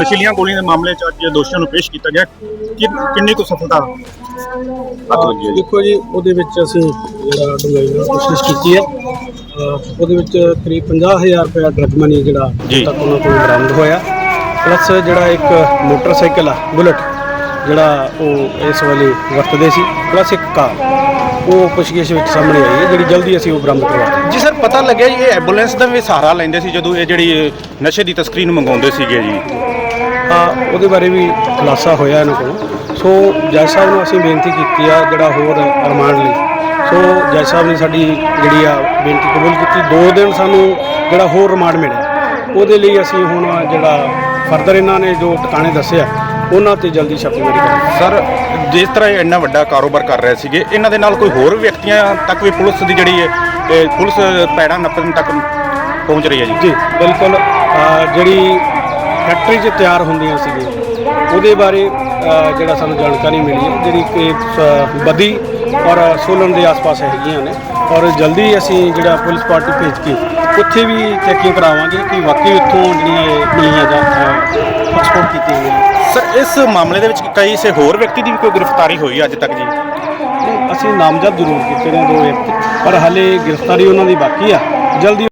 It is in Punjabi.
ਨਸ਼ੀਲੀਆਂ ਗੋਲੀਆਂ ਦੇ ਮਾਮਲੇ 'ਚ ਅੱਜ ਦੋਸ਼ੀਆਂ ਨੂੰ ਪੇਸ਼ ਕੀਤਾ ਗਿਆ। ਕਿ- ਕਿੰਨੀ ਕੁ ਸਫਲਤਾ? ਦੇਖੋ ਜੀ ਉਹਦੇ ਵਿੱਚ ਅਸੀਂ ਜਿਹੜਾ ਡੂੰਘਾਈ ਨਾਲ ਕੋਸ਼ਿਸ਼ ਕੀਤੀ ਹੈ ਅਹ ਉਹਦੇ ਵਿੱਚ ਕਰੀਬ 50000 ਰੁਪਏ ਡਰਗ ਮਨੀ ਜਿਹੜਾ ਜੀ। ਤੱਕ ਉਹਨਾਂ ਕੋਲ ਬਰਾਮਦ ਹੋਇਆ। ਪਲੱਸ ਜਿਹੜਾ ਇੱਕ ਮੋਟਰਸਾਈਕਲ ਆ ਬੁਲਟ ਜਿਹੜਾ ਉਹ ਇਸ ਵੇਲੇ ਵਰਤਦੇ ਸੀ ਪਲੱਸ ਇੱਕ ਕਾਰ। ਉਹ ਪੁੱਛਗਿੱਛ ਵਿੱਚ ਸਾਹਮਣੇ ਆਈ ਹੈ ਜਿਹੜੀ ਜਲਦੀ ਅਸੀਂ ਉਹ ਬਰਾਮਦ ਕਰਵਾ ਦਿਆਂਗੇ ਜੀ ਸਰ ਪਤਾ ਲੱਗਿਆ ਜੀ ਇਹ ਐਂਬੂਲੈਂਸ ਦਾ ਵੀ ਸਹਾਰਾ ਲੈਂਦੇ ਸੀ ਜਦੋਂ ਇਹ ਜਿਹੜੀ ਨਸ਼ੇ ਦੀ ਤਸਕਰੀ ਨੂੰ ਮੰਗਾਉਂਦੇ ਸੀਗੇ ਜੀ। ਆ ਉਹਦੇ ਬਾਰੇ ਵੀ ਖੁਲਾਸਾ ਹੋਇਆ ਇਹਨਾਂ ਕੋਲ। ਸੋ ਜੱਜ ਸਾਹਿਬ ਨੂੰ ਅਸੀਂ ਬੇਨਤੀ ਕੀਤੀ ਆ ਜਿਹੜਾ ਹੋਰ ਰਿਮਾਂਡ ਲਈ। ਸੋ ਜੱਜ ਸਾਹਿਬ ਨੇ ਸਾਡੀ ਜਿਹੜੀ ਆ ਬੇਨਤੀ ਕਬੂਲ ਕੀਤੀ। ਦੋ ਦਿਨ ਸਾਨੂੰ ਜਿਹੜਾ ਹੋਰ ਰਿਮਾਂਡ ਮਿਲਿਆ। ਉਹਦੇ ਲਈ ਅਸੀਂ ਹੁਣ ਜਿਹੜਾ ਫਰਦਰ ਇਹਨਾਂ ਨੇ ਜੋ ਟਿਕਾਣੇ ਦੱਸਿਆ ਉਹਨਾਂ ਤੇ ਜਲਦੀ ਛਾਪੇਮਾਰੀ ਕਰਾਂਗੇ ਸਰ ਜਿਸ ਤਰ੍ਹਾਂ ਇਹ ਇੰਨਾ ਵੱਡਾ ਕਾਰੋਬਾਰ ਕਰ ਰਹੇ ਸੀਗੇ ਇਹਨਾਂ ਦੇ ਨਾਲ ਕੋਈ ਹੋਰ ਵਿਅਕਤੀਆਂ ਤੱਕ ਵੀ ਪੁਲਿਸ ਦੀ ਜਿਹੜੀ ਹੈ ਇਹ ਪੁਲਿਸ ਪੈੜਾ ਨੱਪਣ ਤੱਕ ਪਹੁੰਚ ਰਹੀ ਹੈ ਜੀ? ਜੀ ਬਿਲਕੁਲ ਅ, ਜਿਹੜੀ ਫੈਕਟਰੀ 'ਚ ਤਿਆਰ ਹੁੰਦੀਆਂ ਸੀਗੀਆਂ ਉਹਦੇ ਬਾਰੇ ਅ, ਜਿਹੜਾ ਸਾਨੂੰ ਜਾਣਕਾਰੀ ਮਿਲੀ ਹੈ ਜਿਹੜੀ ਕਿ ਅ, ਬਦੀ ਔਰ ਸੋਲਨ ਦੇ ਆਸ-ਪਾਸ ਹੈਗੀਆਂ ਨੇ ਔਰ ਜਲਦੀ ਅਸੀਂ ਜਿਹੜਾ ਪੁਲਿਸ ਪਾਰਟੀ ਭੇਜ ਕੇ ਉੱਥੇ ਵੀ ਚੈਕਿੰਗ ਕਰਾਵਾਂਗੇ ਕਿ ਵਾਕਈ ਉੱਥੋਂ ਜਿਹੜੀਆਂ ਇਹ ਮਿਲੀਆਂ ਜਾਂ ਐਕਸਪੋਰਟ ਕੀਤੀਆਂ ਗਈਆਂ ਸਰ, ਇਸ ਮਾਮਲੇ ਦੇ ਵਿੱਚ ਕਈ ਸੇ ਹੋਰ ਵਿਅਕਤੀ ਦੀ ਵੀ ਕੋਈ ਗ੍ਰਿਫਤਾਰੀ ਹੋਈ ਅੱਜ ਤੱਕ ਜੀ? ਅਸੀਂ ਨਾਮਜ਼ਦ ਜ਼ਰੂਰ ਕੀਤੇ ਨੇ ਦੋ ਵਿਅਕਤੀ, ਪਰ ਹਾਲੇ ਗ੍ਰਿਫਤਾਰੀ ਉਹਨਾਂ ਦੀ ਬਾਕੀ ਆ। ਜਲਦੀ